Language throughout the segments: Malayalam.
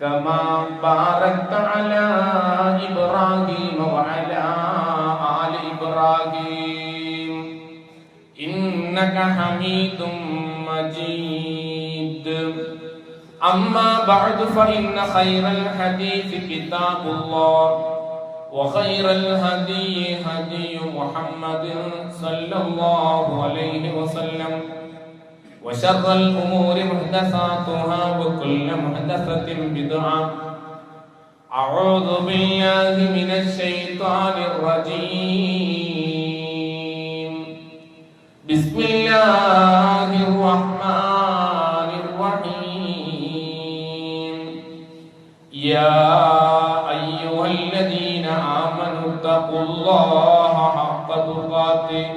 كما باركت على إبراهيم وعلى آل إبراهيم. إنك حميد مجيد. أما بعد فإن خير الحديث كتاب الله وخير الهدي هدي محمد صلى الله عليه وسلم. وشر الأمور محدثاتها وكل محدثة بدعة. أعوذ بالله من الشيطان الرجيم. بسم الله الرحمن الرحيم. يا أيها الذين آمنوا اتقوا الله حق تقاته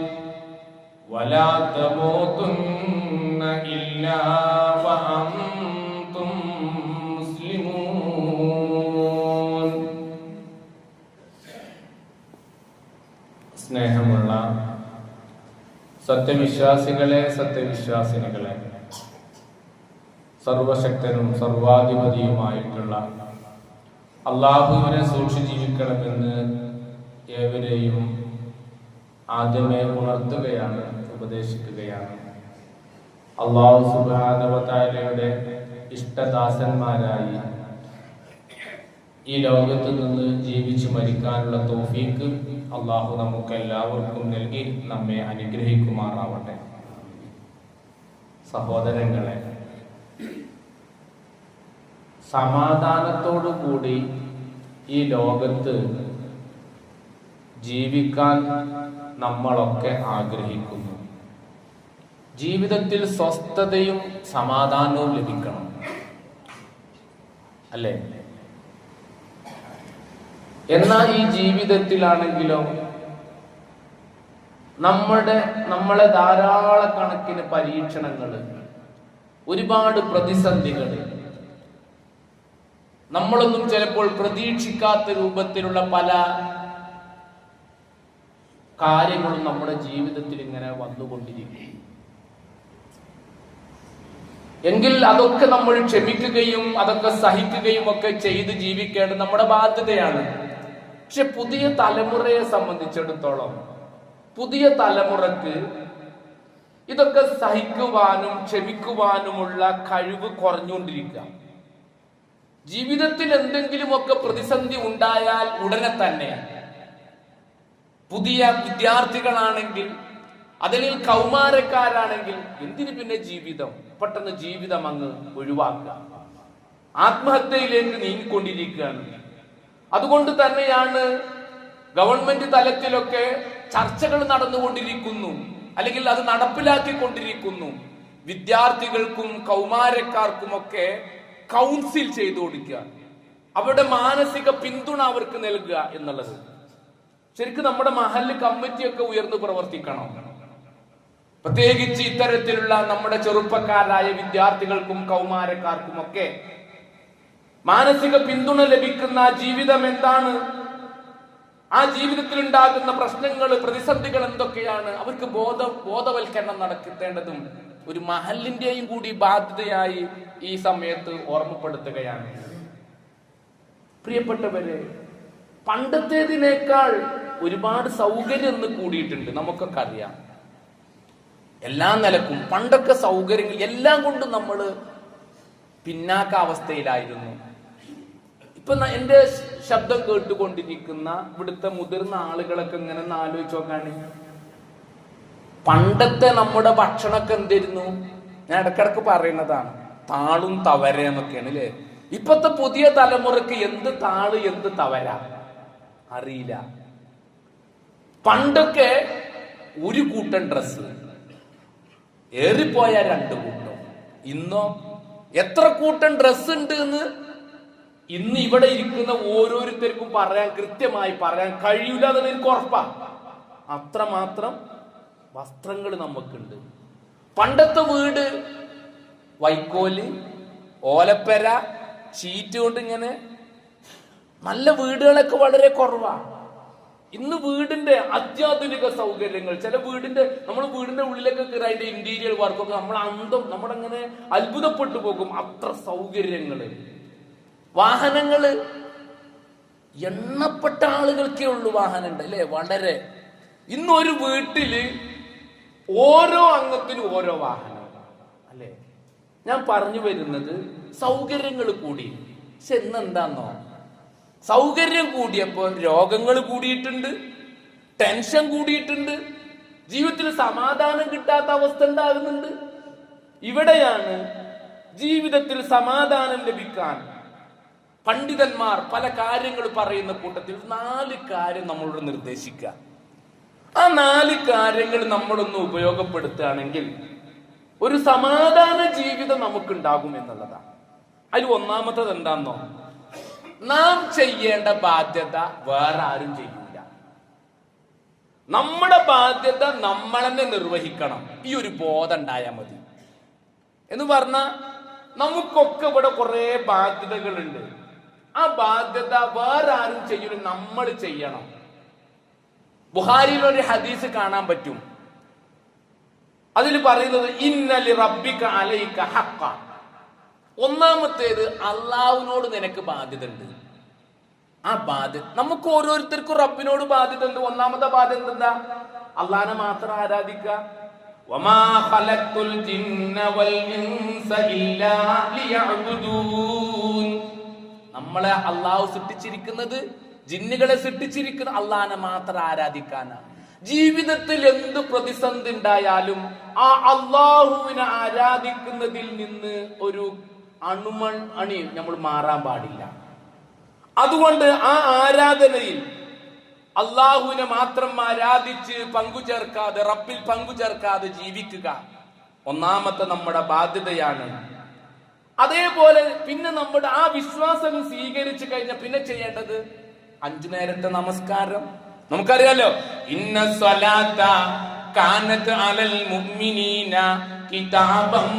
ولا تموتن إلا وأنتم مسلمون സ്നേഹമുള്ള സത്യവിശ്വാസികളെ സത്യവിശ്വാസിനികളെ സർവശക്തനും സർവാധിപതിയുമായിട്ടുള്ള അള്ളാഹുവിനെ സൂക്ഷിച്ച് ജീവിക്കണമെന്ന് ഏവരെയും ആദ്യമേ ഉണർത്തുകയാണ് ഉപദേശിക്കുകയാണ് അള്ളാഹു സുബാനവതാരയുടെ ഇഷ്ടദാസന്മാരായി ഈ ലോകത്ത് നിന്ന് ജീവിച്ചു മരിക്കാനുള്ള തോഫീക്ക് അള്ളാഹു നമുക്ക് എല്ലാവർക്കും നൽകി നമ്മെ അനുഗ്രഹിക്കുമാറാവട്ടെ. സഹോദരങ്ങളെ സമാധാനത്തോടു കൂടി ഈ ലോകത്ത് ജീവിക്കാൻ നമ്മളൊക്കെ ആഗ്രഹിക്കുന്നു. ജീവിതത്തിൽ സ്വസ്ഥതയും സമാധാനവും ലഭിക്കണം. അല്ലേ? എന്നാൽ ഈ ജീവിതത്തിലാണെങ്കിലോ നമ്മുടെ നമ്മളെ ധാരാളക്കണക്കിന് പരീക്ഷണങ്ങൾ ഒരുപാട് പ്രതിസന്ധികൾ നമ്മളൊന്നും ചിലപ്പോൾ പ്രതീക്ഷിക്കാത്ത രൂപത്തിലുള്ള പല കാര്യങ്ങളും നമ്മുടെ ജീവിതത്തിൽ ഇങ്ങനെ വന്നുകൊണ്ടിരിക്കും. എങ്കിൽ അതൊക്കെ നമ്മൾ ക്ഷമിക്കുകയും അതൊക്കെ സഹിക്കുകയും ഒക്കെ ചെയ്ത് ജീവിക്കേണ്ടത് നമ്മുടെ ബാധ്യതയാണ്. പക്ഷെ പുതിയ തലമുറയെ സംബന്ധിച്ചിടത്തോളം പുതിയ തലമുറയ്ക്ക് ഇതൊക്കെ സഹിക്കുവാനും ക്ഷമിക്കുവാനുമുള്ള കഴിവ് കുറഞ്ഞുകൊണ്ടിരിക്കുക. ജീവിതത്തിൽ എന്തെങ്കിലുമൊക്കെ പ്രതിസന്ധി ഉണ്ടായാൽ ഉടനെ തന്നെ പുതിയ വിദ്യാർത്ഥികളാണെങ്കിൽ അതിൽ കൗമാരക്കാരാണെങ്കിൽ എന്തിനു പിന്നെ ജീവിതം? പെട്ടെന്ന് ജീവിതം അങ്ങ് ഒഴിവാക്കുക. ആത്മഹത്യയിലേക്ക് നീങ്ങിക്കൊണ്ടിരിക്കുകയാണ്. അതുകൊണ്ട് തന്നെയാണ് ഗവൺമെന്റ് തലത്തിലൊക്കെ ചർച്ചകൾ നടന്നുകൊണ്ടിരിക്കുന്നു. അല്ലെങ്കിൽ അത് നടപ്പിലാക്കിക്കൊണ്ടിരിക്കുന്നു. വിദ്യാർത്ഥികൾക്കും കൗമാരക്കാർക്കുമൊക്കെ കൗൺസിൽ ചെയ്തു കൊടുക്കുക. അവരുടെ മാനസിക പിന്തുണ അവർക്ക് നൽകുക എന്നുള്ളത്. ശരിക്കും നമ്മുടെ മഹല്ല് കമ്മിറ്റിയൊക്കെ ഉയർന്നു പ്രവർത്തിക്കണം. പ്രത്യേകിച്ച് ഇത്തരത്തിലുള്ള നമ്മുടെ ചെറുപ്പക്കാരായ വിദ്യാർത്ഥികൾക്കും കൗമാരക്കാർക്കും ഒക്കെ മാനസിക പിന്തുണ ലഭിക്കുന്ന ജീവിതം എന്താണ്? ആ ജീവിതത്തിൽ ഉണ്ടാകുന്ന പ്രശ്നങ്ങൾ പ്രതിസന്ധികൾ എന്തൊക്കെയാണ്? അവർക്ക് ബോധ ബോധവൽക്കരണം നടത്തേണ്ടതും ഒരു മഹലിന്റെയും കൂടി ബാധ്യതയായി ഈ സമയത്ത് ഓർമ്മപ്പെടുത്തുകയാണ്. പ്രിയപ്പെട്ടവരെ പണ്ടത്തേതിനേക്കാൾ ഒരുപാട് സൗകര്യം ഇന്ന് കൂടിയിട്ടുണ്ട്. നമുക്കൊക്കെ അറിയാം. എല്ലാ നിലക്കും പണ്ടൊക്കെ സൗകര്യങ്ങൾ എല്ലാം കൊണ്ടും നമ്മൾ പിന്നാക്ക അവസ്ഥയിലായിരുന്നു. ഇപ്പൊ എന്റെ ശബ്ദം കേട്ടുകൊണ്ടിരിക്കുന്ന ഇവിടുത്തെ മുതിർന്ന ആളുകളൊക്കെ ഇങ്ങനെ ഒന്ന് ആലോചിച്ച് നോക്കാണ്. പണ്ടത്തെ നമ്മുടെ ഭക്ഷണമൊക്കെ എന്തായിരുന്നു ഞാൻ ഇടക്കിടക്ക് പറയുന്നതാണ് താളും തവര എന്നൊക്കെയാണ് അല്ലേ? ഇപ്പത്തെ പുതിയ തലമുറയ്ക്ക് എന്ത് താൾ എന്ത് തവര? അറിയില്ല. പണ്ടൊക്കെ ഒരു കൂട്ടം ഡ്രസ്സ്. ഏറിപ്പോയ രണ്ട് കൂട്ടം. ഇന്നോ? എത്ര കൂട്ടം ഡ്രസ് ഉണ്ട് എന്ന് ഇന്ന് ഇവിടെ ഇരിക്കുന്ന ഓരോരുത്തർക്കും പറയാൻ കൃത്യമായി പറയാൻ കഴിയില്ല എന്ന് എനിക്ക് ഉറപ്പാ. അത്രമാത്രം വസ്ത്രങ്ങൾ നമുക്കുണ്ട് പണ്ടത്തെ വീട് വൈക്കോൽ ഓലപ്പെര ചീറ്റ് കൊണ്ട് ഇങ്ങനെ നല്ല വീടുകളൊക്കെ വളരെ കുറവാണ് ഇന്ന് വീടിന്റെ അത്യാധുനിക സൗകര്യങ്ങൾ ചില വീടിന്റെ നമ്മൾ വീടിന്റെ ഉള്ളിലൊക്കെ കയറി അതിന്റെ ഇന്റീരിയർ വർക്കൊക്കെ നമ്മൾ അന്തം നമ്മളങ്ങനെ അത്ഭുതപ്പെട്ടു പോകും. അത്ര സൗകര്യങ്ങൾ. വാഹനങ്ങൾ എണ്ണപ്പെട്ട ആളുകൾക്കേ ഉള്ളൂ വാഹനം ഉണ്ട് അല്ലേ? വളരെ. ഇന്നൊരു വീട്ടിൽ ഓരോ അംഗത്തിനും ഓരോ വാഹനം അല്ലേ? ഞാൻ പറഞ്ഞു വരുന്നത് സൗകര്യങ്ങൾ കൂടി. പക്ഷെ ഇന്നെന്താന്നോ? സൗകര്യം കൂടിയപ്പോൾ രോഗങ്ങൾ കൂടിയിട്ടുണ്ട് ടെൻഷൻ കൂടിയിട്ടുണ്ട് ജീവിതത്തിൽ സമാധാനം കിട്ടാത്ത അവസ്ഥ ഉണ്ടാകുന്നുണ്ട്. ഇവിടെയാണ് ജീവിതത്തിൽ സമാധാനം ലഭിക്കാൻ പണ്ഡിതന്മാർ പല കാര്യങ്ങൾ പറയുന്ന കൂട്ടത്തിൽ നാല് കാര്യം നമ്മളോട് നിർദ്ദേശിക്കുക. ആ നാല് കാര്യങ്ങൾ നമ്മളൊന്ന് ഉപയോഗപ്പെടുത്തുകയാണെങ്കിൽ ഒരു സമാധാന ജീവിതം നമുക്കുണ്ടാകും എന്നുള്ളതാണ്. അതിൽ ഒന്നാമത്തത് എന്താന്നോ? നാം ചെയ്യേണ്ട ബാധ്യത വേറെ ആരും ചെയ്യൂല. നമ്മുടെ ബാധ്യത നമ്മൾ തന്നെ നിർവഹിക്കണം. ഈ ഒരു ബോധം ഉണ്ടായാൽ മതി. എന്ന് പറഞ്ഞ നമുക്കൊക്കെ ഇവിടെ കുറെ ബാധ്യതകളുണ്ട്. ആ ബാധ്യത വേറെ ആരും ചെയ്യൂല നമ്മൾ ചെയ്യണം. ബുഹാരിയിൽ ഒരു ഹദീസ് കാണാൻ പറ്റും. അതിൽ പറയുന്നത് ഇന്നലി റബ്ബിക്ക അലൈക ഹക്ക ഒന്നാമത്തേത് അള്ളാഹുവിനോട് നിനക്ക് ബാധ്യത ഉണ്ട് ആ ബാധ്യത നമുക്ക് ഓരോരുത്തർക്കും റബ്ബിനോട് ബാധ്യത ഉണ്ട് ഒന്നാമത്തെ ബാധ്യത എന്താ? അള്ളാഹിനെ മാത്രം ആരാധിക്കുക നമ്മളെ അള്ളാഹു സൃഷ്ടിച്ചിരിക്കുന്നത് ജിന്നുകളെ സൃഷ്ടിച്ചിരിക്കുന്ന അള്ളാഹിനെ മാത്രം ആരാധിക്കാനാണ് ജീവിതത്തിൽ എന്ത് പ്രതിസന്ധി ഉണ്ടായാലും ആ അള്ളാഹുവിനെ ആരാധിക്കുന്നതിൽ നിന്ന് ഒരു അണുമൺ അണി നമ്മൾ മാറാൻ പാടില്ല. അതുകൊണ്ട് ആ ആരാധനയിൽ അള്ളാഹുവിനെ മാത്രം ആരാധിച്ച് പങ്കുചേർക്കാതെ റബ്ബിൽ പങ്കുചേർക്കാതെ ജീവിക്കുക ഒന്നാമത്തെ നമ്മുടെ ബാധ്യതയാണ്. അതേപോലെ പിന്നെ നമ്മുടെ ആ വിശ്വാസം സ്വീകരിച്ചു കഴിഞ്ഞാൽ പിന്നെ ചെയ്യേണ്ടത് അഞ്ചു നേരത്തെ നമസ്കാരം. നമുക്കറിയാലോ ഇന്ന സ്വലാത്ത കാനത്ത് അലൽ മുഅ്മിനീന കിതാബം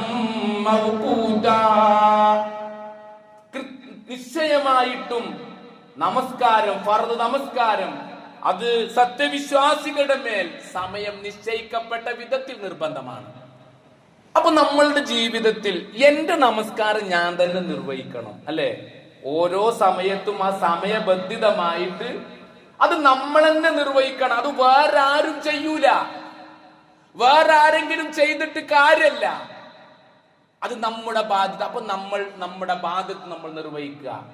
നിശ്ചയമായിട്ടും നമസ്കാരം ഫർദ് നമസ്കാരം. അത് സത്യവിശ്വാസികളുടെ മേൽ സമയം നിശ്ചയിക്കപ്പെട്ട വിധത്തിൽ നിർബന്ധമാണ്. അപ്പൊ നമ്മളുടെ ജീവിതത്തിൽ എന്റെ നമസ്കാരം ഞാൻ തന്നെ നിർവഹിക്കണം അല്ലെ? ഓരോ സമയത്തും ആ സമയബന്ധിതമായിട്ട് അത് നമ്മൾ തന്നെ നിർവഹിക്കണം. അത് വേറെ ആരും ചെയ്യൂല. വേറെ ആരെങ്കിലും ചെയ്തിട്ട് കാര്യല്ല. അത് നമ്മുടെ ബാധ്യത. അപ്പൊ നമ്മൾ നമ്മുടെ ബാധ്യത നമ്മൾ നിർവഹിക്കുക.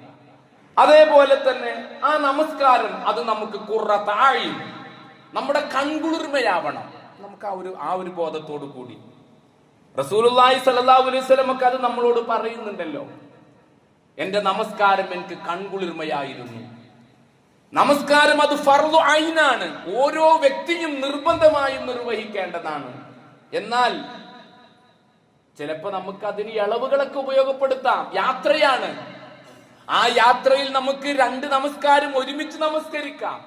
അതേപോലെ തന്നെ ആ നമസ്കാരം അത് നമുക്ക് കുറ താഴെ നമ്മുടെ കൺകുളിർമയാവണം. നമുക്ക് ആ ഒരു ആ ഒരു ബോധത്തോടു കൂടി. വസല്ലം ഒക്കെ അത് നമ്മളോട് പറയുന്നുണ്ടല്ലോ. എന്റെ നമസ്കാരം എനിക്ക് കൺകുളിർമയായിരുന്നു. നമസ്കാരം അത് ഫർദു ഐനാണ് ഓരോ വ്യക്തിയും നിർബന്ധമായും നിർവഹിക്കേണ്ടതാണ്. എന്നാൽ ചിലപ്പോ നമുക്ക് അതിന് ഇളവുകളൊക്കെ ഉപയോഗപ്പെടുത്താം. യാത്രയാണ്. ആ യാത്രയിൽ നമുക്ക് രണ്ട് നമസ്കാരം ഒരുമിച്ച് നമസ്കരിക്കാം.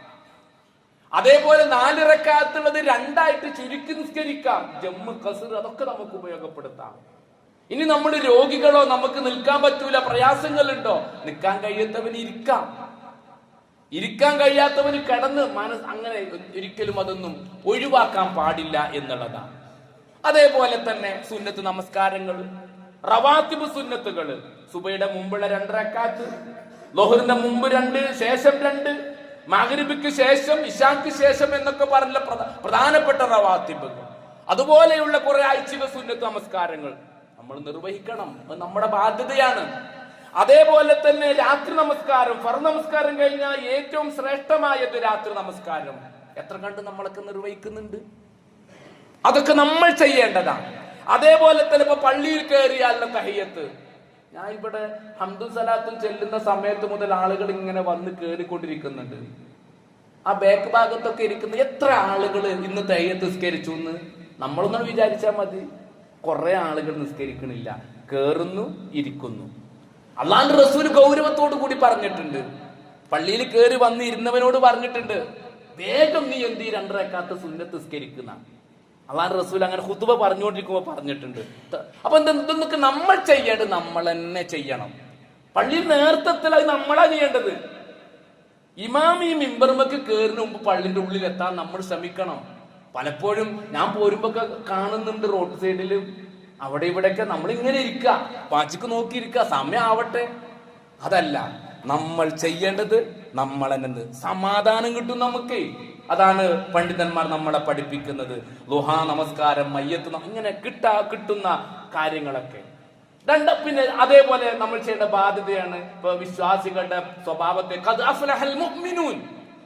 അതേപോലെ നാലിറക്കാത്തുള്ളത് രണ്ടായിട്ട് ചുരുക്കി നിസ്കരിക്കാം. ജമ്മു കസർ അതൊക്കെ നമുക്ക് ഉപയോഗപ്പെടുത്താം. ഇനി നമ്മൾ രോഗികളോ നമുക്ക് നിൽക്കാൻ പറ്റൂല. പ്രയാസങ്ങളുണ്ടോ? നിൽക്കാൻ കഴിയാത്തവന് ഇരിക്കാം. ഇരിക്കാൻ കഴിയാത്തവന് കിടന്ന് മനസ് അങ്ങനെ ഒരിക്കലും അതൊന്നും ഒഴിവാക്കാൻ പാടില്ല എന്നുള്ളതാണ്. അതേപോലെ തന്നെ സുന്നത്ത് നമസ്കാരങ്ങൾ റവാത്തിബ് സുന്നത്തുകൾ. സുബയുടെ മുമ്പുള്ള രണ്ടരക്കാത്ത് ലോഹറിന്റെ മുമ്പ് രണ്ട് ശേഷം രണ്ട് മകരിബിക്ക് ശേഷം ഇഷാക്ക് ശേഷം എന്നൊക്കെ പറഞ്ഞ പ്രധ- പ്രധാനപ്പെട്ട റവാത്തിബുകൾ അതുപോലെയുള്ള കുറെ ഐച്ഛിക സുന്നത്ത് നമസ്കാരങ്ങൾ. നമ്മൾ നിർവഹിക്കണം. അത് നമ്മുടെ ബാധ്യതയാണ്. അതേപോലെ തന്നെ രാത്രി നമസ്കാരം ഫർ നമസ്കാരം കഴിഞ്ഞാൽ ഏറ്റവും ശ്രേഷ്ഠമായത് രാത്രി നമസ്കാരം. എത്ര കണ്ട് നമ്മളൊക്കെ നിർവഹിക്കുന്നുണ്ട്? അതൊക്കെ നമ്മൾ ചെയ്യേണ്ടതാണ്. അതേപോലെ തന്നെ ഇപ്പൊ പള്ളിയിൽ കയറിയാലുള്ള തഹയ്യത്ത് ഞാൻ ഇവിടെ ഹംദു സലാത്തും ചെല്ലുന്ന സമയത്ത് മുതൽ ആളുകൾ ഇങ്ങനെ വന്ന് കയറിക്കൊണ്ടിരിക്കുന്നുണ്ട് ആ ബാക്ക് ഭാഗത്തൊക്കെ ഇരിക്കുന്ന എത്ര ആളുകൾ ഇന്ന് തയ്യത്ത് നിസ്കരിച്ചു എന്ന്? നമ്മളൊന്നും വിചാരിച്ചാൽ മതി. കുറെ ആളുകൾ നിസ്കരിക്കണില്ല. കേറുന്നു ഇരിക്കുന്നു. അള്ളാന്റെ റസൂൽ ഗൗരവത്തോടു കൂടി പറഞ്ഞിട്ടുണ്ട്. പള്ളിയിൽ കയറി വന്നിരുന്നവനോട് പറഞ്ഞിട്ടുണ്ട്. വേഗം നീ എന്ത് രണ്ടരക്കാത്ത സുന്നത്ത് നിസ്കരിക്കുന്ന അള്ളാന്റെ റസൂൽ അങ്ങനെ ഹുതുബ പറഞ്ഞുകൊണ്ടിരിക്കുമ്പോ പറഞ്ഞിട്ടുണ്ട്. അപ്പൊ ഇതൊന്നൊക്കെ നമ്മൾ ചെയ്യേണ്ടത് നമ്മൾ തന്നെ ചെയ്യണം. പള്ളി നേതൃത്വത്തിൽ അത് നമ്മളാ ചെയ്യേണ്ടത്. ഇമാം ഈ മിമ്പർമക്ക് കയറിന് മുമ്പ് പള്ളിന്റെ ഉള്ളിൽ എത്താൻ നമ്മൾ ശ്രമിക്കണം. പലപ്പോഴും ഞാൻ പോരുമ്പോ കാണുന്നുണ്ട് റോഡ് സൈഡിൽ അവിടെ ഇവിടെയൊക്കെ നമ്മൾ ഇങ്ങനെ ഇരിക്കുക പാച്ചിക്ക് നോക്കി ഇരിക്കുക സമയം ആവട്ടെ അതല്ല നമ്മൾ ചെയ്യേണ്ടത് നമ്മൾ തന്നെ സമാധാനം കിട്ടും നമുക്ക്. അതാണ് പണ്ഡിതന്മാർ നമ്മളെ പഠിപ്പിക്കുന്നത്. ലുഹാ നമസ്കാരം മയ്യത്ത് ന- ഇങ്ങനെ കിട്ടാ കിട്ടുന്ന കാര്യങ്ങളൊക്കെ. രണ്ട് പിന്നെ അതേപോലെ നമ്മൾ ചെയ്യേണ്ട ബാധ്യതയാണ് ഇപ്പൊ വിശ്വാസികളുടെ സ്വഭാവത്തെ.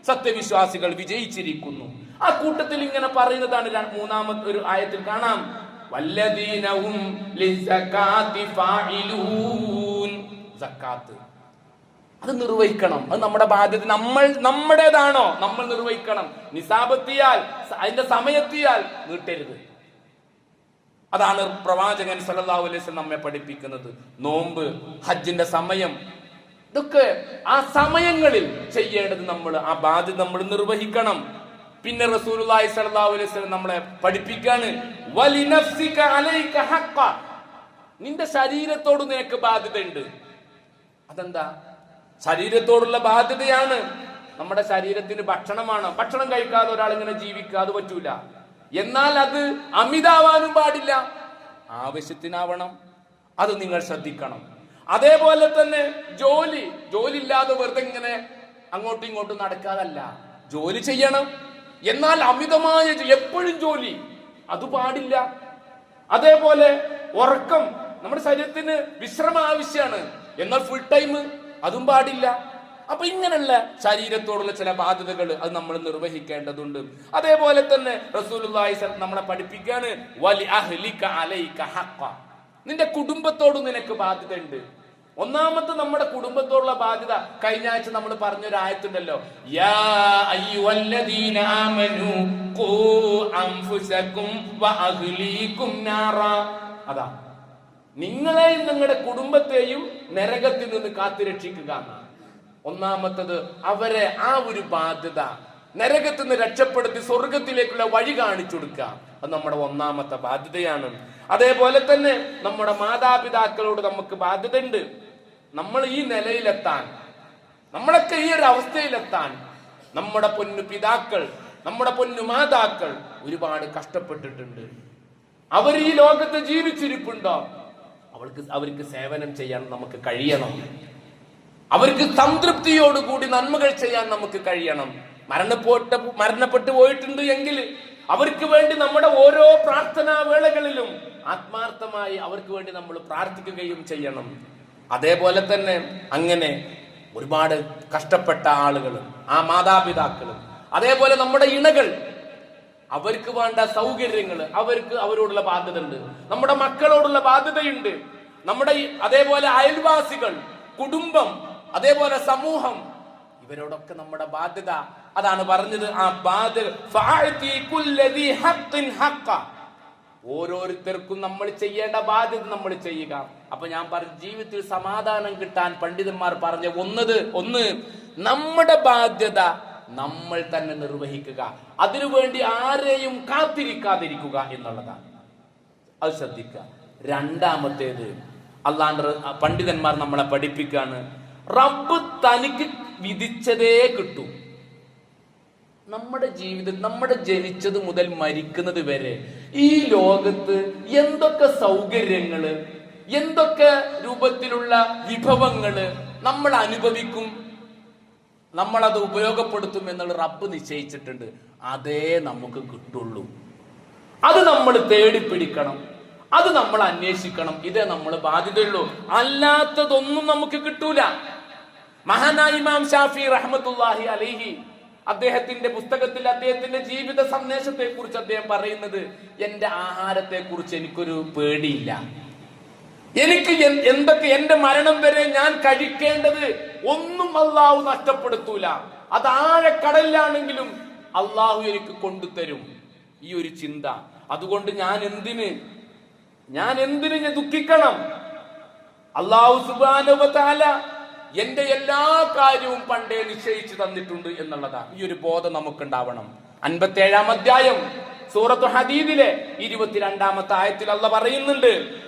സത്യവിശ്വാസികൾ വിജയിച്ചിരിക്കുന്നു. ആ കൂട്ടത്തിൽ ഇങ്ങനെ പറയുന്നതാണ് മൂന്നാമത്തെ ഒരു ആയത്തിൽ കാണാം. വല്ലദീനവും സക്കാത്ത്. അത് നിർവഹിക്കണം. അത് നമ്മുടെ ബാധ്യത. നമ്മൾ നമ്മുടേതാണോ നമ്മൾ നിർവഹിക്കണം. നിസാബെത്തിയാൽ അതിന്റെ സമയത്തിയാൽ നീട്ടരുത്. അതാണ് പ്രവാചകൻ സല്ലല്ലാഹു അലൈഹി നമ്മെ പഠിപ്പിക്കുന്നത്. നോമ്പ് ഹജ്ജിന്റെ സമയം ഇതൊക്കെ ആ സമയങ്ങളിൽ ചെയ്യേണ്ടത് നമ്മൾ ആ ബാധ്യത നമ്മൾ നിർവഹിക്കണം. പിന്നെ റസൂലുള്ളാഹി സല്ലല്ലാഹു അലൈഹി വസല്ലം നമ്മളെ പഠിപ്പിക്കാണ് അലൈക ഹഖ. നിന്റെ ശരീരത്തോട് നിനക്ക് ബാധ്യതയുണ്ട്. അതെന്താ? ശരീരത്തോടുള്ള ബാധ്യതയാണ്. നമ്മുടെ ശരീരത്തിന് ഭക്ഷണമാണ്. ഭക്ഷണം കഴിക്കാതെ ഒരാൾ ഇങ്ങനെ ജീവിക്കുക അത് പറ്റൂല. എന്നാൽ അത് അമിതാവാനും പാടില്ല. ആവശ്യത്തിനാവണം. അത് നിങ്ങൾ ശ്രദ്ധിക്കണം. അതേപോലെ തന്നെ ജോലി. ജോലി ഇല്ലാതെ വെറുതെ ഇങ്ങനെ അങ്ങോട്ടും ഇങ്ങോട്ടും നടക്കാതല്ല. ജോലി ചെയ്യണം. എന്നാൽ അമിതമായ എപ്പോഴും ജോലി. അത് പാടില്ല. അതേപോലെ ഉറക്കം. നമ്മുടെ ശരീരത്തിന് വിശ്രമം ആവശ്യമാണ്. എന്നാൽ ഫുൾ ടൈം അതും പാടില്ല. അപ്പൊ ഇങ്ങനെയുള്ള ശരീരത്തോടുള്ള ചില ബാധ്യതകൾ അത് നമ്മൾ നിർവഹിക്കേണ്ടതുണ്ട്. അതേപോലെ തന്നെ റസൂലുള്ളാഹി നമ്മളെ പഠിപ്പിക്കാണ് വലി അഹ്ലിക അലൈക ഹഖ. നിന്റെ കുടുംബത്തോട് നിനക്ക് ബാധ്യത ഉണ്ട് ഒന്നാമത്തെ നമ്മുടെ കുടുംബത്തോടുള്ള ബാധ്യത കഴിഞ്ഞ ആഴ്ച നമ്മൾ പറഞ്ഞൊരു ആയത്തുണ്ടല്ലോ. യാ അൻഫുസകും അതാ. നിങ്ങളെയും നിങ്ങളുടെ കുടുംബത്തെയും നരകത്തിൽ നിന്ന് കാത്തുരക്ഷിക്കുക. ഒന്നാമത്തത് അവരെ ആ ഒരു ബാധ്യത നരകത്തിൽ നിന്ന് രക്ഷപ്പെടുത്തി സ്വർഗത്തിലേക്കുള്ള വഴി കാണിച്ചു കൊടുക്കുക. അത് നമ്മുടെ ഒന്നാമത്തെ ബാധ്യതയാണ്. അതേപോലെ തന്നെ നമ്മുടെ മാതാപിതാക്കളോട് നമുക്ക് ബാധ്യതയുണ്ട്. നമ്മൾ ഈ നിലയിലെത്താൻ നമ്മളൊക്കെ ഈ ഒരു അവസ്ഥയിലെത്താൻ നമ്മുടെ പൊന്നു പിതാക്കൾ നമ്മുടെ പൊന്നു മാതാക്കൾ ഒരുപാട് കഷ്ടപ്പെട്ടിട്ടുണ്ട്. അവർ ഈ ലോകത്ത് ജീവിച്ചിരിപ്പുണ്ടോ? അവൾക്ക് അവർക്ക് സേവനം ചെയ്യാൻ നമുക്ക് കഴിയണം. അവർക്ക് സംതൃപ്തിയോടുകൂടി നന്മകൾ ചെയ്യാൻ നമുക്ക് കഴിയണം. മരണപ്പെട്ട മരണപ്പെട്ടു പോയിട്ടുണ്ട് എങ്കിൽ അവർക്ക് വേണ്ടി നമ്മുടെ ഓരോ പ്രാർത്ഥനാ വേളകളിലും ആത്മാർത്ഥമായി അവർക്ക് വേണ്ടി നമ്മൾ പ്രാർത്ഥിക്കുകയും ചെയ്യണം. അതേപോലെ തന്നെ അങ്ങനെ ഒരുപാട് കഷ്ടപ്പെട്ട ആളുകൾ ആ മാതാപിതാക്കളും അതേപോലെ നമ്മുടെ ഇണകൾ അവർക്ക് വേണ്ട സൗകര്യങ്ങൾ അവർക്ക് അവരോടുള്ള ബാധ്യത ഉണ്ട് നമ്മുടെ മക്കളോടുള്ള ബാധ്യതയുണ്ട്. നമ്മുടെ അതേപോലെ അയൽവാസികൾ കുടുംബം അതേപോലെ സമൂഹം ഇവരോടൊക്കെ നമ്മുടെ ബാധ്യത. അതാണ് പറഞ്ഞത് ആ ബാധ്യത. ഓരോരുത്തർക്കും നമ്മൾ ചെയ്യേണ്ട ബാധ്യത നമ്മൾ ചെയ്യുക. അപ്പൊ ഞാൻ പറഞ്ഞു ജീവിതത്തിൽ സമാധാനം കിട്ടാൻ പണ്ഡിതന്മാർ പറഞ്ഞ ഒന്നത് ഒന്ന് നമ്മുടെ ബാധ്യത നമ്മൾ തന്നെ നിർവഹിക്കുക. അതിനുവേണ്ടി ആരെയും കാത്തിരിക്കാതിരിക്കുക എന്നുള്ളതാണ്. അത് ശ്രദ്ധിക്കുക. രണ്ടാമത്തേത് അല്ലാണ്ട് പണ്ഡിതന്മാർ നമ്മളെ പഠിപ്പിക്കാണ് റബ്ബ് തനിക്ക് വിധിച്ചതേ കിട്ടൂ. നമ്മുടെ ജീവിതം നമ്മുടെ ജനിച്ചത് മുതൽ മരിക്കുന്നത് വരെ ഈ ലോകത്ത് എന്തൊക്കെ സൗകര്യങ്ങൾ എന്തൊക്കെ രൂപത്തിലുള്ള വിഭവങ്ങൾ നമ്മൾ അനുഭവിക്കും നമ്മൾ അത് ഉപയോഗപ്പെടുത്തും എന്നുള്ള റബ്ബ് നിശ്ചയിച്ചിട്ടുണ്ട്. അതേ നമുക്ക് കിട്ടുള്ളൂ. അത് നമ്മൾ തേടിപ്പിടിക്കണം അത് നമ്മൾ അന്വേഷിക്കണം. ഇതേ നമ്മൾ ബാധ്യതയുള്ളൂ. അല്ലാത്തതൊന്നും നമുക്ക് കിട്ടൂല. മഹാനായ ഇമാം ഷാഫി റഹ്മത്തുല്ലാഹി അലൈഹി അദ്ദേഹത്തിന്റെ പുസ്തകത്തിൽ അദ്ദേഹത്തിന്റെ ജീവിത സന്ദേശത്തെ കുറിച്ച് അദ്ദേഹം പറയുന്നത് എന്റെ ആഹാരത്തെ കുറിച്ച് എനിക്കൊരു പേടിയില്ല. എനിക്ക് എന്തൊക്കെ എന്റെ മരണം വരെ ഞാൻ കഴിക്കേണ്ടത് ഒന്നും അള്ളാഹു നഷ്ടപ്പെടുത്തൂല. അത് ആഴെ കടലിലാണെങ്കിലും അള്ളാഹു എനിക്ക് കൊണ്ടുതരും. ഈ ഒരു ചിന്ത. അതുകൊണ്ട് ഞാൻ എന്തിന്? ഞാൻ എന്തിന് ഞാൻ ദുഃഖിക്കണം? അള്ളാഹു സുബാനുപതാല എന്റെ എല്ലാ കാര്യവും പണ്ടേ നിശ്ചയിച്ചു തന്നിട്ടുണ്ട് എന്നുള്ളതാണ്. ഈ ഒരു ബോധം നമുക്കുണ്ടാവണം. അൻപത്തി ഏഴാം അധ്യായം സൂറത്ത് ഹദീദിലെ ഇരുപത്തിരണ്ടാമത്തെ ആയത്തിൽ അല്ല പറയുന്നുണ്ട്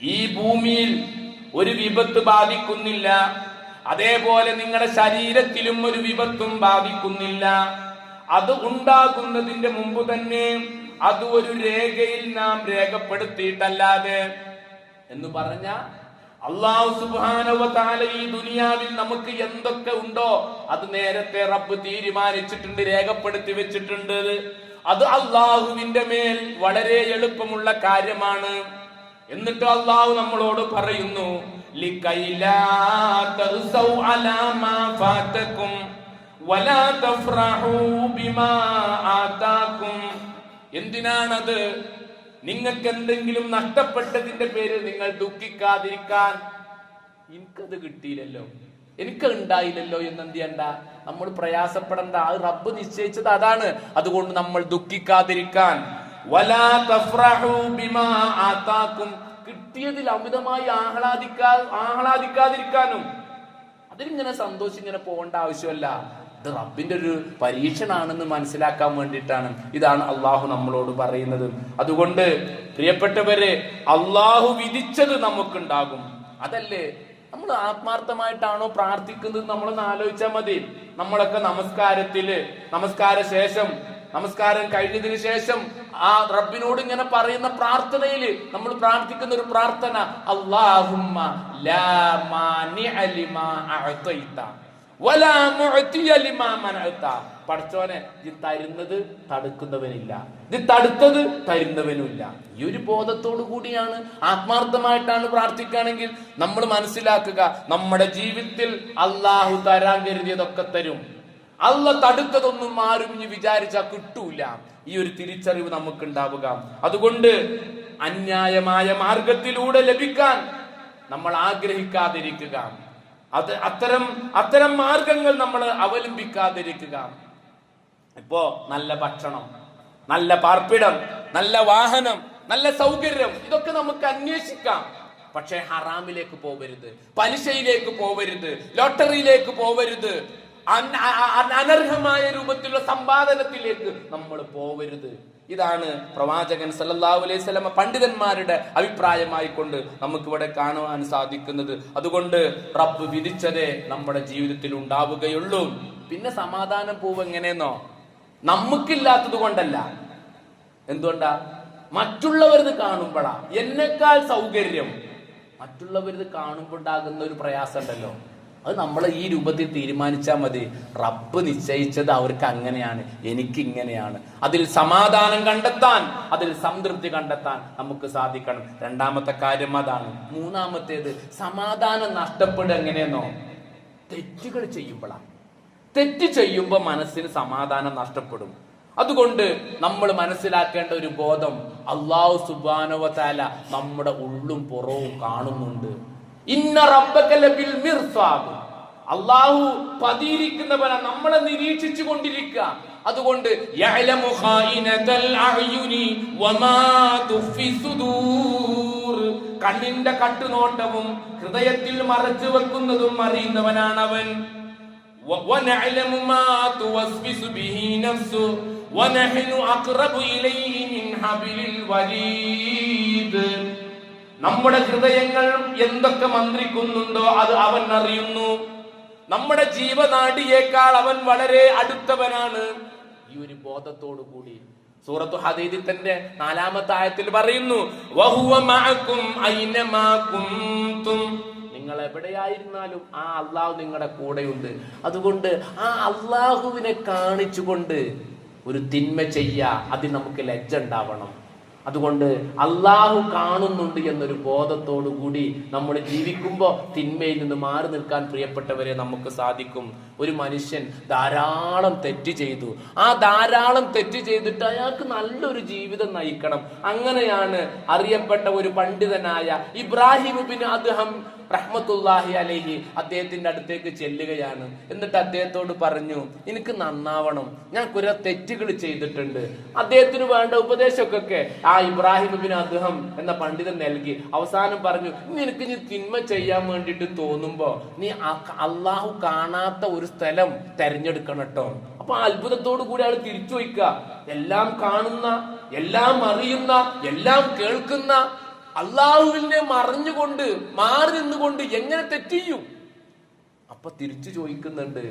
ഈ ഭൂമിയിൽ ഒരു വിപത്ത് ബാധിക്കുന്നില്ല. അതേപോലെ നിങ്ങളുടെ ശരീരത്തിലും ഒരു വിപത്തും ബാധിക്കുന്നില്ല. അത് ഉണ്ടാകുന്നതിന്റെ മുമ്പ് തന്നെ അത് ഒരു രേഖയിൽ നാം രേഖപ്പെടുത്തിയിട്ടല്ലാതെ എന്ന് പറഞ്ഞ അള്ളാഹു സുബാനവതാല ഈ ദുനിയാവിൽ നമുക്ക് എന്തൊക്കെ ഉണ്ടോ അത് നേരത്തെ റബ്ബ് തീരുമാനിച്ചിട്ടുണ്ട് രേഖപ്പെടുത്തി വെച്ചിട്ടുണ്ട്. അത് അള്ളാഹുവിന്റെ മേൽ വളരെ എളുപ്പമുള്ള കാര്യമാണ്. എന്നിട്ട് അള്ളാഹു നമ്മളോട് പറയുന്നു എന്തിനാണത്? നിങ്ങൾക്ക് എന്തെങ്കിലും നഷ്ടപ്പെട്ടതിന്റെ പേരിൽ നിങ്ങൾ ദുഃഖിക്കാതിരിക്കാൻ എനിക്കത് കിട്ടിയില്ലല്ലോ. എനിക്ക് ഉണ്ടായില്ലല്ലോ എന്ന് എന്ത് ചെയ്യണ്ട നമ്മൾ പ്രയാസപ്പെടണ്ട. അത് റബ്ബ് നിശ്ചയിച്ചത് അതാണ്. അതുകൊണ്ട് നമ്മൾ ദുഃഖിക്കാതിരിക്കാൻ. കിട്ടിയതിൽ അമിതമായി ആഹ്ലാദിക്കാ ആഹ്ലാദിക്കാതിരിക്കാനും. അതിലിങ്ങനെ സന്തോഷം ഇങ്ങനെ പോകേണ്ട ആവശ്യമല്ല. ഇത് റബ്ബിന്റെ ഒരു പരീക്ഷണാണെന്ന് മനസ്സിലാക്കാൻ വേണ്ടിയിട്ടാണ് ഇതാണ് അള്ളാഹു നമ്മളോട് പറയുന്നത്. അതുകൊണ്ട് പ്രിയപ്പെട്ടവരെ അള്ളാഹു വിധിച്ചത് നമുക്കുണ്ടാകും. അതല്ലേ? നമ്മൾ ആത്മാർത്ഥമായിട്ടാണോ പ്രാർത്ഥിക്കുന്നത് നമ്മളൊന്ന് ആലോചിച്ചാൽ മതി. നമ്മളൊക്കെ നമസ്കാരത്തിൽ നമസ്കാര ശേഷം നമസ്കാരം കഴിഞ്ഞതിന് ശേഷം ആ റബ്ബിനോട് ഇങ്ങനെ പറയുന്ന പ്രാർത്ഥനയിൽ നമ്മൾ പ്രാർത്ഥിക്കുന്ന ഒരു പ്രാർത്ഥന അള്ളാഹുമ്മ പടച്ചോനെ ഇത് തരുന്നത് തടുക്കുന്നവനില്ല. ഇത് തടുത്തത് തരുന്നവനുമില്ല. ഈ ഒരു ബോധത്തോടു കൂടിയാണ് ആത്മാർത്ഥമായിട്ടാണ് പ്രാർത്ഥിക്കുകയാണെങ്കിൽ നമ്മൾ മനസ്സിലാക്കുക നമ്മുടെ ജീവിതത്തിൽ അള്ളാഹു തരാൻ കരുതിയതൊക്കെ തരും. അല്ല തടുത്തതൊന്നും ആരും ഇനി വിചാരിച്ചാൽ കിട്ടൂല. ഈ ഒരു തിരിച്ചറിവ് നമുക്ക് ഉണ്ടാവുക അതുകൊണ്ട് അന്യായമായ മാർഗത്തിലൂടെ ലഭിക്കാൻ നമ്മൾ ആഗ്രഹിക്കാതിരിക്കുക. അത് അത്തരം അത്തരം മാർഗങ്ങൾ നമ്മൾ അവലംബിക്കാതിരിക്കുക. ഇപ്പോ നല്ല ഭക്ഷണം നല്ല പാർപ്പിടം നല്ല വാഹനം നല്ല സൗകര്യം ഇതൊക്കെ നമുക്ക് അന്വേഷിക്കാം. പക്ഷേ ഹറാമിലേക്ക് പോവരുത് പലിശയിലേക്ക് പോവരുത് ലോട്ടറിയിലേക്ക് പോവരുത് അനർഹമായ രൂപത്തിലുള്ള സമ്പാദനത്തിലേക്ക് നമ്മൾ പോവരുത്. ഇതാണ് പ്രവാചകൻ സല്ലല്ലാഹു അലൈഹി സ്വലമ പണ്ഡിതന്മാരുടെ അഭിപ്രായമായി കൊണ്ട് നമുക്കിവിടെ കാണുവാൻ സാധിക്കുന്നത്. അതുകൊണ്ട് റബ്ബ് വിധിച്ചതേ നമ്മുടെ ജീവിതത്തിൽ ഉണ്ടാവുകയുള്ളൂ. പിന്നെ സമാധാനം പൂവ് എങ്ങനെയെന്നോ? നമുക്കില്ലാത്തത് കൊണ്ടല്ല. എന്തുകൊണ്ടാ? മറ്റുള്ളവരത് കാണുമ്പോഴാ എന്നെക്കാൾ സൗകര്യം. മറ്റുള്ളവരത് കാണുമ്പോൾ ഉണ്ടാകുന്ന ഒരു പ്രയാസം ഉണ്ടല്ലോ അത് നമ്മൾ ഈ രൂപത്തിൽ തീരുമാനിച്ചാൽ മതി. റബ്ബ് നിശ്ചയിച്ചത് അവർക്ക് അങ്ങനെയാണ് എനിക്ക് ഇങ്ങനെയാണ്. അതിൽ സമാധാനം കണ്ടെത്താൻ അതിൽ സംതൃപ്തി കണ്ടെത്താൻ നമുക്ക് സാധിക്കണം. രണ്ടാമത്തെ കാര്യം അതാണ്. മൂന്നാമത്തേത് സമാധാനം നഷ്ടപ്പെടുക എങ്ങനെയെന്നോ? തെറ്റുകൾ ചെയ്യുമ്പോഴാണ്. തെറ്റ് ചെയ്യുമ്പോൾ മനസ്സിന് സമാധാനം നഷ്ടപ്പെടും. അതുകൊണ്ട് നമ്മൾ മനസ്സിലാക്കേണ്ട ഒരു ബോധം അള്ളാഹു സുബാനുവത്താല നമ്മുടെ ഉള്ളും പുറവും കാണുന്നുണ്ട്. ഇന്ന അള്ളാഹു പതിയിരിക്കുന്നവനാ നമ്മളെ നിരീക്ഷിച്ചു കൊണ്ടിരിക്കുക അതുകൊണ്ട് കണ്ണിന്റെ കട്ടുനോട്ടവും ഹൃദയത്തിൽ മറച്ചു വെക്കുന്നതും അറിയുന്നവനാണ് അവൻ ونحن أقرب إليه من حبل നഫ്സു നമ്മുടെ ഹൃദയങ്ങൾ എന്തൊക്കെ മന്ത്രിക്കുന്നുണ്ടോ അത് അവൻ അറിയുന്നു. നമ്മുടെ ജീവനാടിയേക്കാൾ അവൻ വളരെ അടുത്തവനാണ്. ഈ ഒരു ബോധത്തോടു കൂടി സൂറത്തു ഹദീദിൽ തന്റെ നാലാമത്തെ ആയത്തിൽ പറയുന്നു നിങ്ങൾ എവിടെയായിരുന്നാലും ആ അള്ളാഹു നിങ്ങളുടെ കൂടെയുണ്ട്. അതുകൊണ്ട് ആ അള്ളാഹുവിനെ കാണിച്ചുകൊണ്ട് ഒരു തിന്മ ചെയ്യുക അതിൽ നമുക്ക് ലജ്ജ ഉണ്ടാവണം. അതുകൊണ്ട് അള്ളാഹു കാണുന്നുണ്ട് എന്നൊരു ബോധത്തോടു കൂടി നമ്മൾ ജീവിക്കുമ്പോൾ തിന്മയിൽ നിന്ന് മാറി നിൽക്കാൻ പ്രിയപ്പെട്ടവരെ നമുക്ക് സാധിക്കും. ഒരു മനുഷ്യൻ ധാരാളം തെറ്റ് ചെയ്തു. ആ ധാരാളം തെറ്റ് ചെയ്തിട്ട് അയാൾക്ക് നല്ലൊരു ജീവിതം നയിക്കണം. അങ്ങനെയാണ് അറിയപ്പെട്ട ഒരു പണ്ഡിതനായ ഇബ്രാഹിം അദ്ദേഹം റഹ്മത്തുല്ലാഹി അലഹി അദ്ദേഹത്തിന്റെ അടുത്തേക്ക് ചെല്ലുകയാണ്. എന്നിട്ട് അദ്ദേഹത്തോട് പറഞ്ഞു എനിക്ക് നന്നാവണം. ഞാൻ കുറെ തെറ്റുകൾ ചെയ്തിട്ടുണ്ട്. അദ്ദേഹത്തിന് വേണ്ട ഉപദേശമൊക്കെ. ആ ഇബ്രാഹിം ബിൻ അദ്ദേഹം എന്ന പണ്ഡിതൻ നൽകി. അവസാനം പറഞ്ഞു നിനക്ക് നീ തിന്മ ചെയ്യാൻ വേണ്ടിയിട്ട് തോന്നുമ്പോ നീ അള്ളാഹു കാണാത്ത ഒരു സ്ഥലം തെരഞ്ഞെടുക്കണം കേട്ടോ അപ്പൊ അത്ഭുതത്തോടു കൂടി ആൾ തിരിച്ചു വയ്ക്കുക എല്ലാം കാണുന്ന എല്ലാം അറിയുന്ന എല്ലാം കേൾക്കുന്ന അള്ളാഹുവിനെ മറിഞ്ഞുകൊണ്ട് മാറി നിന്നുകൊണ്ട് എങ്ങനെ തെറ്റിയും അപ്പൊ തിരിച്ചു ചോദിക്കുന്നുണ്ട്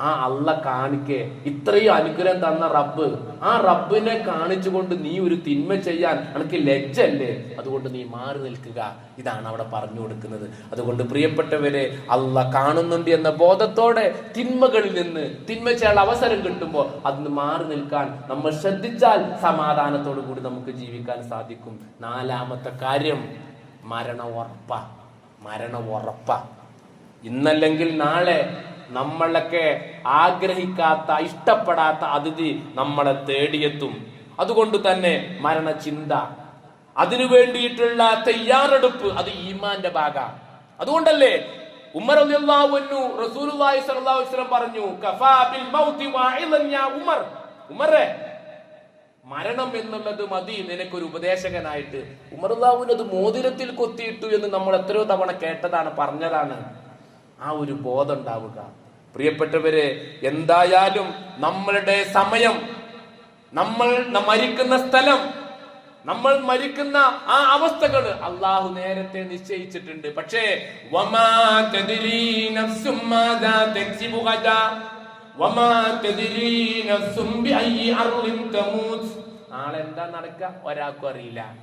ആ അള്ള കാണിക്കേ. ഇത്രയും അനുഗ്രഹം തന്ന റബ്ബ്. ആ റബ്ബിനെ കാണിച്ചുകൊണ്ട് നീ ഒരു തിന്മ ചെയ്യാൻ എനിക്ക് ലജ്ജല്ലേ അതുകൊണ്ട് നീ മാറി നിൽക്കുക. ഇതാണ് അവിടെ പറഞ്ഞു കൊടുക്കുന്നത്. അതുകൊണ്ട് പ്രിയപ്പെട്ടവരെ അള്ള കാണുന്നുണ്ട് എന്ന ബോധത്തോടെ തിന്മകളിൽ നിന്ന് തിന്മ ചെയ്യാൻ അവസരം കിട്ടുമ്പോൾ അതിന് മാറി നിൽക്കാൻ നമ്മൾ ശ്രദ്ധിച്ചാൽ സമാധാനത്തോടു കൂടി നമുക്ക് ജീവിക്കാൻ സാധിക്കും. നാലാമത്തെ കാര്യം മരണ ഉറപ്പ. മരണ ഉറപ്പ. ഇന്നല്ലെങ്കിൽ നാളെ നമ്മളൊക്കെ ആഗ്രഹിക്കാത്ത ഇഷ്ടപ്പെടാത്ത അതിഥി നമ്മളെ തേടിയെത്തും. അതുകൊണ്ട് തന്നെ മരണചിന്ത. അതിനു വേണ്ടിയിട്ടുള്ള തയ്യാറെടുപ്പ് അത് ഈമാന്റെ ഭാഗ അതുകൊണ്ടല്ലേ ഉമർ റസൂലുള്ളാഹി സ്വല്ലല്ലാഹു അലൈഹി വസല്ലം പറഞ്ഞു കഫാ മൗതി ഉമർ. മരണം എന്നുള്ളത് മതി നിനക്കൊരു ഉപദേശകനായിട്ട്. ഉമർ അത് മോതിരത്തിൽ കൊത്തിയിട്ടു എന്ന് നമ്മൾ എത്രയോ തവണ കേട്ടതാണ് പറഞ്ഞതാണ്. ആ ഒരു ബോധം ഉണ്ടാവുക. പ്രിയപ്പെട്ടവരെ എന്തായാലും നമ്മളുടെ സമയം നമ്മൾ മരിക്കുന്ന സ്ഥലം നമ്മൾ മരിക്കുന്ന ആ അവസ്ഥകൾ അള്ളാഹു നേരത്തെ നിശ്ചയിച്ചിട്ടുണ്ട്. പക്ഷേ. നാളെ എന്താ നടക്കുക ഒരാൾക്കും അറിയില്ല.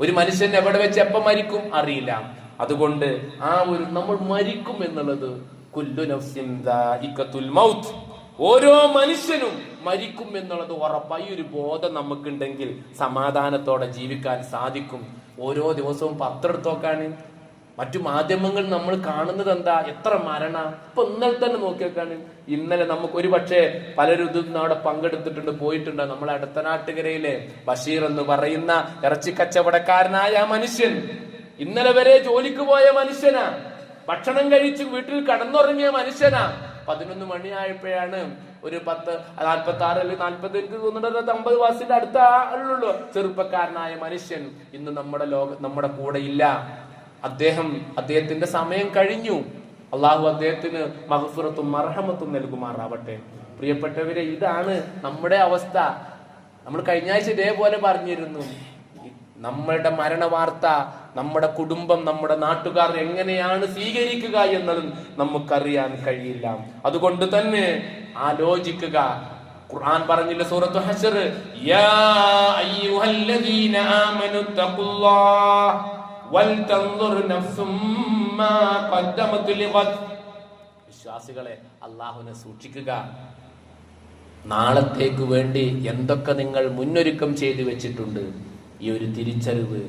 ഒരു മനുഷ്യൻ എവിടെ വെച്ച് എപ്പം മരിക്കും? അറിയില്ല. അതുകൊണ്ട് ആ ഒരു നമ്മൾ മരിക്കും എന്നുള്ളത് കുല്ലു നഫ്സിൻ മൗത്ത്. ഓരോ മനുഷ്യനും മരിക്കും എന്നുള്ളത് ഉറപ്പായി ഒരു ബോധം നമുക്കുണ്ടെങ്കിൽ സമാധാനത്തോടെ ജീവിക്കാൻ സാധിക്കും. ഓരോ ദിവസവും പത്രം എടുത്തോക്കാണ് മറ്റു മാധ്യമങ്ങൾ നമ്മൾ കാണുന്നത് എന്താ? എത്ര മരണ? ഇപ്പൊ ഇന്നലെ തന്നെ നോക്കിയേക്കാണ് ഇന്നലെ നമുക്ക് ഒരു പക്ഷേ പലരും ഇതും അവിടെ പങ്കെടുത്തിട്ടുണ്ട് പോയിട്ടുണ്ട്. നമ്മളെ അടുത്ത നാട്ടുകരയിലെ ബഷീർ എന്ന് പറയുന്ന ഇറച്ചി കച്ചവടക്കാരനായ ആ മനുഷ്യൻ ഇന്നലെ വരെ ജോലിക്ക് പോയ മനുഷ്യനാ. ഭക്ഷണം കഴിച്ച് വീട്ടിൽ കടന്നുറങ്ങിയ മനുഷ്യനാ. പതിനൊന്ന് മണിയായപ്പോഴാണ് ഒരു പത്ത് നാൽപ്പത്തി ആറ് അല്ലെങ്കിൽ നാൽപ്പത്തി എനിക്ക് തോന്നുന്നുണ്ട് അമ്പത് വയസ്സിന്റെ അടുത്ത ആളുള്ളൂ ചെറുപ്പക്കാരനായ മനുഷ്യൻ ഇന്ന് നമ്മുടെ ലോക നമ്മുടെ കൂടെ ഇല്ല. അദ്ദേഹം അദ്ദേഹത്തിന്റെ സമയം കഴിഞ്ഞു. അള്ളാഹു അദ്ദേഹത്തിന് മഹഫുറത്തും മർഹമത്തും നൽകുമാറാവട്ടെ. പ്രിയപ്പെട്ടവരെ ഇതാണ് നമ്മുടെ അവസ്ഥ. നമ്മൾ കഴിഞ്ഞ ആഴ്ച ഇതേപോലെ പറഞ്ഞിരുന്നു. നമ്മളുടെ മരണവാർത്ത നമ്മുടെ കുടുംബം നമ്മുടെ നാട്ടുകാർ എങ്ങനെയാണ് സ്വീകരിക്കുക എന്നതും നമുക്കറിയാൻ കഴിയില്ല. അതുകൊണ്ട് തന്നെ ആലോചിക്കുക. ഖുർആൻ പറഞ്ഞില്ല സൂറത്തു ഹശർ യാ അയ്യുഹല്ലദീന ആമനു തഖുല്ലാഹ് വൽതൻദുർ നഫ്സും മാ ഖദ്ദമത് ലിഗദ്. വിശ്വാസികളെ അള്ളാഹുവിനെ സൂക്ഷിക്കുക. നാളത്തേക്ക് വേണ്ടി എന്തൊക്കെ നിങ്ങൾ മുന്നൊരുക്കം ചെയ്തു വെച്ചിട്ടുണ്ട്? ഈ ഒരു തിരിച്ചറിവ്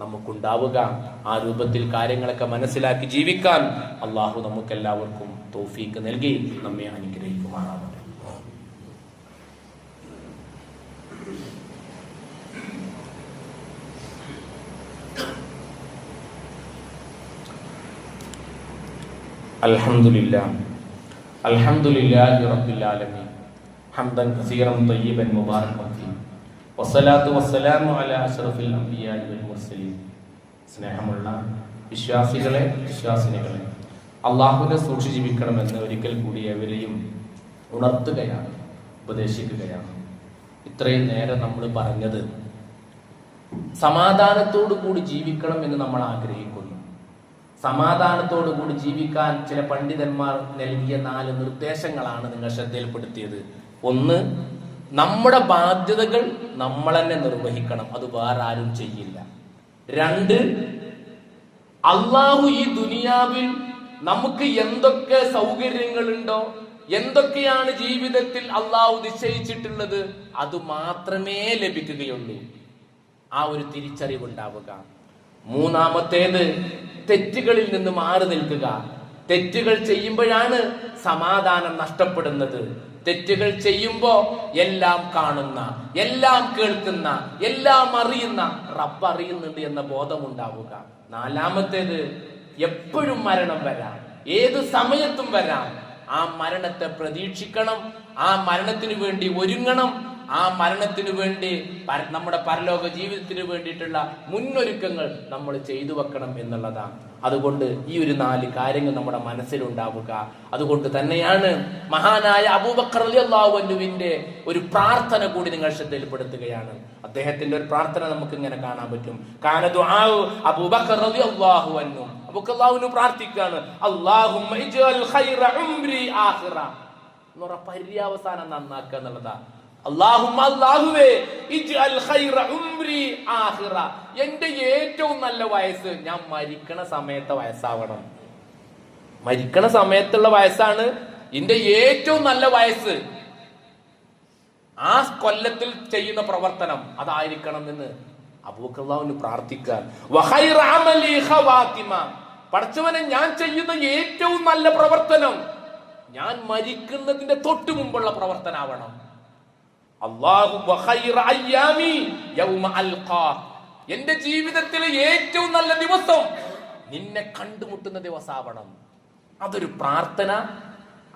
നമുക്കുണ്ടാവുക ആ രൂപത്തിൽ കാര്യങ്ങളൊക്കെ മനസ്സിലാക്കി ജീവിക്കാൻ അള്ളാഹു നമുക്കെല്ലാവർക്കും തോഫീക്ക് നൽകി നമ്മെ അനുഗ്രഹിക്കുമാറാവട്ടെ الحمد لله الحمد لله رب العالمين حمدا كثيرا طيبا مباركا فيه വസ്സലാത്തു വസ്സലാമു അല അഷറഫുൽ അംബിയായി വൽ സ്നേഹമുള്ള വിശ്വാസികളെ വിശ്വാസിനികളെ അള്ളാഹുവിനെ സൂക്ഷിച്ചിരിക്കണമെന്ന് ഒരിക്കൽ കൂടി എവരെയും ഉണർത്തുകയാണ് ഉപദേശിക്കുകയാണ്. ഇത്രയും നേരം നമ്മൾ പറഞ്ഞത് സമാധാനത്തോടു കൂടി ജീവിക്കണം എന്ന് നമ്മൾ ആഗ്രഹിക്കുന്നു. സമാധാനത്തോടു കൂടി ജീവിക്കാൻ ചില പണ്ഡിതന്മാർ നൽകിയ നാല് നിർദ്ദേശങ്ങളാണ് നിങ്ങൾ ശ്രദ്ധയിൽപ്പെടുത്തിയത്. ഒന്ന് നമ്മുടെ ബാധ്യതകൾ നമ്മൾ തന്നെ നിർവഹിക്കണം. അത് വേറെ ആരും ചെയ്യില്ല. രണ്ട് അള്ളാഹു ഈ ദുനിയാവിൽ നമുക്ക് എന്തൊക്കെ സൗകര്യങ്ങളുണ്ടോ എന്തൊക്കെയാണ് ജീവിതത്തിൽ അള്ളാഹു നിശ്ചയിച്ചിട്ടുള്ളത് അത് മാത്രമേ ലഭിക്കുകയുള്ളൂ. ആ ഒരു തിരിച്ചറിവുണ്ടാവുക. മൂന്നാമത്തേത് തെറ്റുകളിൽ നിന്ന് മാറി നിൽക്കുക. തെറ്റുകൾ ചെയ്യുമ്പോഴാണ് സമാധാനം നഷ്ടപ്പെടുന്നത്. തെറ്റുകൾ ചെയ്യുമ്പോ എല്ലാം കാണുന്ന എല്ലാം കേൾക്കുന്ന എല്ലാം അറിയുന്ന റബ്ബ് അറിയുന്നുണ്ട് എന്ന ബോധം ഉണ്ടാവുക നാലാമത്തേത് എപ്പോഴും മരണം വരാം. ഏത് സമയത്തും വരാം. ആ മരണത്തെ പ്രതീക്ഷിക്കണം ആ മരണത്തിന് വേണ്ടി ഒരുങ്ങണം ആ മരണത്തിനു വേണ്ടി നമ്മുടെ പരലോക ജീവിതത്തിന് വേണ്ടിയിട്ടുള്ള മുന്നൊരുക്കങ്ങൾ നമ്മൾ ചെയ്തു വെക്കണം എന്നുള്ളതാണ്. അതുകൊണ്ട് ഈ ഒരു നാല് കാര്യങ്ങൾ നമ്മുടെ മനസ്സിലുണ്ടാവുക. അതുകൊണ്ട് തന്നെയാണ് മഹാനായ അബൂബക്കർ അള്ളാഹുവിന്റെ ഒരു പ്രാർത്ഥന കൂടി നിങ്ങൾ ശ്രദ്ധയിൽപ്പെടുത്തുകയാണ്. അദ്ദേഹത്തിന്റെ ഒരു പ്രാർത്ഥന നമുക്ക് ഇങ്ങനെ കാണാൻ പറ്റും. കാനതു അബൂബക്കർ അള്ളാഹു അന്നു അബൂക്കല്ലാഹുവിന് പ്രാർത്ഥിക്കാണ് അള്ളാഹുമ്മ ഇജ്അൽ ഖൈറ ഉംരി ആഖിറ. എന്ന് പറഞ്ഞ പര്യാവസാനം നന്നാക്കുക എന്നുള്ളതാ. ആഖിറ. എന്റെ ഏറ്റവും നല്ല വയസ്സ് ഞാൻ മരിക്കണ സമയത്തെ വയസ്സാവണം. മരിക്കണ സമയത്തുള്ള വയസ്സാണ് എന്റെ ഏറ്റവും നല്ല വയസ്സ്. ആ കൊല്ലത്തിൽ ചെയ്യുന്ന പ്രവർത്തനം അതായിരിക്കണം എന്ന് അബൂക്കല്ലാവിന് പ്രാർത്ഥിക്കാൻ പഠിച്ചവനെ ഞാൻ ചെയ്യുന്ന ഏറ്റവും നല്ല പ്രവർത്തനം ഞാൻ മരിക്കുന്നതിന്റെ തൊട്ടു മുമ്പുള്ള പ്രവർത്തനാവണം. എന്റെ ജീവിതത്തിലെ ഏറ്റവും നല്ല ദിവസം നിന്നെ കണ്ടുമുട്ടുന്ന ദിവസമാവണം അതൊരു പ്രാർത്ഥന.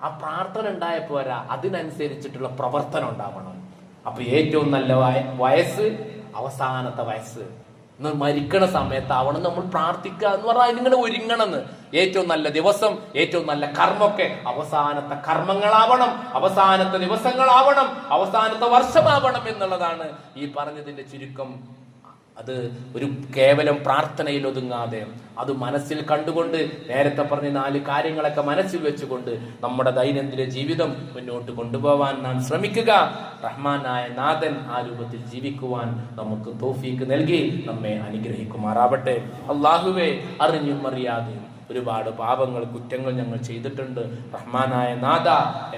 ആ പ്രാർത്ഥന ഉണ്ടായ പോരാ. അതിനനുസരിച്ചിട്ടുള്ള പ്രവർത്തനം ഉണ്ടാവണം. അപ്പൊ ഏറ്റവും നല്ല വയസ്സ് അവസാനത്തെ വയസ്സ്. മരിക്കണ സമയത്ത് സമയത്താവണം നമ്മൾ പ്രാർത്ഥിക്കുക എന്ന് പറഞ്ഞാൽ അതിനിങ്ങനെ ഒരുങ്ങണമെന്ന്. ഏറ്റവും നല്ല ദിവസം ഏറ്റവും നല്ല കർമ്മമൊക്കെ അവസാനത്തെ കർമ്മങ്ങളാവണം അവസാനത്തെ ദിവസങ്ങളാവണം അവസാനത്തെ വർഷമാവണം എന്നുള്ളതാണ് ഈ പറഞ്ഞതിന്റെ ചുരുക്കം. അത് ഒരു കേവലം പ്രാർത്ഥനയിൽ ഒതുങ്ങാതെ അത് മനസ്സിൽ കണ്ടുകൊണ്ട് നേരത്തെ പറഞ്ഞ നാല് കാര്യങ്ങളൊക്കെ മനസ്സിൽ വെച്ചുകൊണ്ട് നമ്മുടെ ദൈനംദിന ജീവിതം മുന്നോട്ട് കൊണ്ടുപോകാൻ നാം ശ്രമിക്കുക. റഹ്മാനായ നാഥൻ ആ രൂപത്തിൽ ജീവിക്കുവാൻ നമുക്ക് തോഫീക്ക് നൽകി നമ്മെ അനുഗ്രഹിക്കുമാറാവട്ടെ. അള്ളാഹുവെ അറിഞ്ഞും അറിയാതെയും ഒരുപാട് പാപങ്ങൾ കുറ്റങ്ങൾ ഞങ്ങൾ ചെയ്തിട്ടുണ്ട്. റഹ്മാനായ നാഥ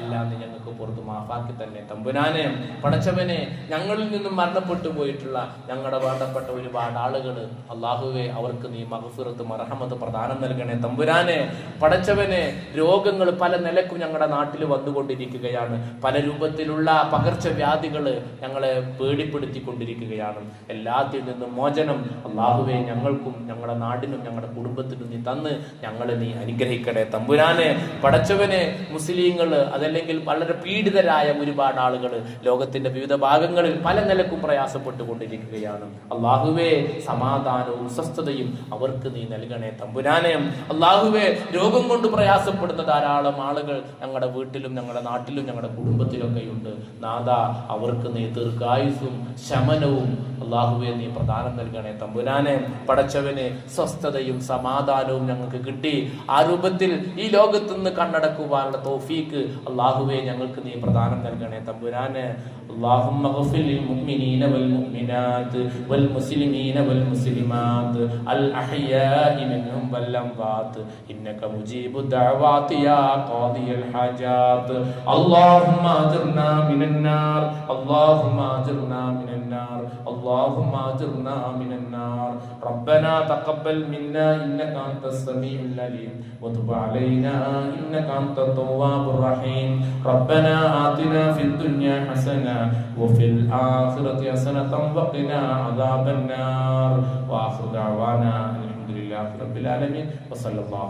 എല്ലാം നീ ഞങ്ങൾക്ക് പുറത്ത് മാഫാക്കി തന്നെ. തമ്പുരാനെ പടച്ചവനെ ഞങ്ങളിൽ നിന്നും മരണപ്പെട്ടു പോയിട്ടുള്ള ഞങ്ങളുടെ വേണ്ടപ്പെട്ട ഒരുപാട് ആളുകൾ അള്ളാഹുവെ അവർക്ക് നീ മഹഫിറത്ത് മറഹമത്ത് പ്രദാനം നൽകണേ. തമ്പുരാനെ പടച്ചവനെ രോഗങ്ങൾ പല നിലക്കും ഞങ്ങളുടെ നാട്ടിൽ വന്നുകൊണ്ടിരിക്കുകയാണ്. പല രൂപത്തിലുള്ള പകർച്ചവ്യാധികൾ ഞങ്ങളെ പേടിപ്പെടുത്തിക്കൊണ്ടിരിക്കുകയാണ്. എല്ലാത്തിൽ നിന്നും മോചനം അള്ളാഹുവെ ഞങ്ങൾക്കും ഞങ്ങളുടെ നാടിനും ഞങ്ങളുടെ കുടുംബത്തിനും നീ തന്ന് ഞങ്ങളെ നീ അനുഗ്രഹിക്കണേ തമ്പുരാനെ പടച്ചവനെ മുസ്ലിങ്ങൾ അതല്ലെങ്കിൽ വളരെ പീഡിതരായ ഒരുപാട് ആളുകൾ ലോകത്തിന്റെ വിവിധ ഭാഗങ്ങളിൽ പല നിലക്കും പ്രയാസപ്പെട്ടുകൊണ്ടിരിക്കുകയാണ്. അള്ളാഹുവേ സമാധാനവും സ്വസ്ഥതയും അവർക്ക് നീ നൽകണേ. തമ്പുരാനെ അള്ളാഹുവേ രോഗം കൊണ്ട് പ്രയാസപ്പെടുന്ന ധാരാളം ആളുകൾ ഞങ്ങളുടെ വീട്ടിലും ഞങ്ങളുടെ നാട്ടിലും ഞങ്ങളുടെ കുടുംബത്തിലൊക്കെയുണ്ട്. നാഥ അവർക്ക് നീ ദീർഘായുസും ശമനവും അള്ളാഹുവെ നീ പ്രദാനം നൽകണേ. തമ്പുരാനെ പടച്ചവന് സ്വസ്ഥതയും സമാധാനവും ഞങ്ങൾക്ക് കിട്ടി ആ രൂപത്തിൽ ഈ ലോകത്ത് നിന്ന് കണ്ണടക്കുവാനുള്ള തോഫീക്ക് അള്ളാഹുവെ ഞങ്ങൾക്ക് നീ പ്രദാനം നൽകണേ തമ്പുരാനെ اللهم اغفر للمؤمنين والمؤمنات والمسلمين والمسلمات الأحياء منهم والأموات إنك مجيب الدعوات يا قاضي الحاجات اللهم أجرنا من النار اللهم أجرنا من النار اللهم أجرنا من النار ربنا تقبل منا إنك أنت السميع العليم وتب علينا إنك أنت التواب الرحيم. ربنا آتنا في الدنيا حسنة وفي الآخرة حسنة وقنا عذاب النار. وآخر دعوانا الحمد لله رب العالمين. وصلى الله